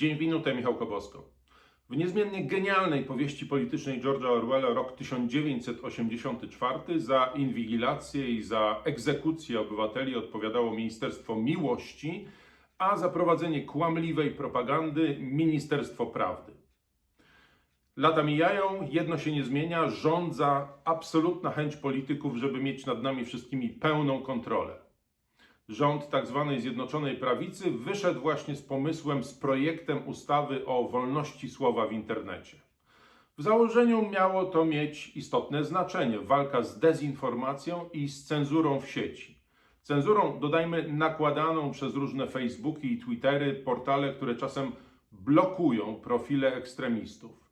Dzień w minutę, Michał Kobosko. W niezmiennie genialnej powieści politycznej George'a Orwella rok 1984 za inwigilację i za egzekucję obywateli odpowiadało Ministerstwo Miłości, a za prowadzenie kłamliwej propagandy Ministerstwo Prawdy. Lata mijają, jedno się nie zmienia, rządza absolutna chęć polityków, żeby mieć nad nami wszystkimi pełną kontrolę. Rząd tzw. Zjednoczonej Prawicy wyszedł właśnie z pomysłem, z projektem ustawy o wolności słowa w internecie. W założeniu miało to mieć istotne znaczenie walka z dezinformacją i z cenzurą w sieci. Cenzurą, dodajmy, nakładaną przez różne Facebooki i Twittery, portale, które czasem blokują profile ekstremistów.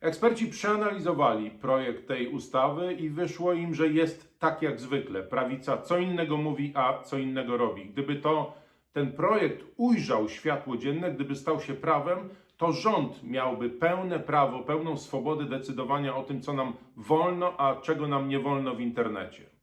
Eksperci przeanalizowali projekt tej ustawy i wyszło im, że jest tak jak zwykle. Prawica co innego mówi, a co innego robi. Gdyby to ten projekt ujrzał światło dzienne, gdyby stał się prawem, to rząd miałby pełne prawo, pełną swobodę decydowania o tym, co nam wolno, a czego nam nie wolno w internecie.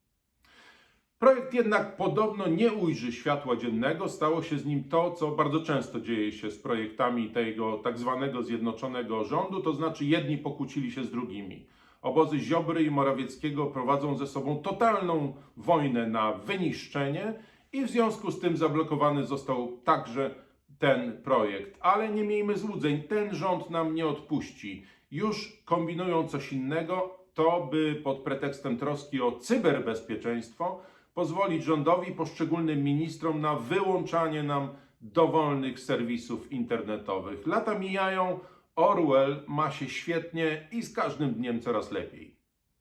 Projekt jednak podobno nie ujrzy światła dziennego. Stało się z nim to, co bardzo często dzieje się z projektami tego tak zwanego zjednoczonego rządu, to znaczy jedni pokłócili się z drugimi. Obozy Ziobry i Morawieckiego prowadzą ze sobą totalną wojnę na wyniszczenie i w związku z tym zablokowany został także ten projekt. Ale nie miejmy złudzeń, ten rząd nam nie odpuści. Już kombinują coś innego, to by pod pretekstem troski o cyberbezpieczeństwo pozwolić rządowi, poszczególnym ministrom na wyłączanie nam dowolnych serwisów internetowych. Lata mijają, Orwell ma się świetnie i z każdym dniem coraz lepiej.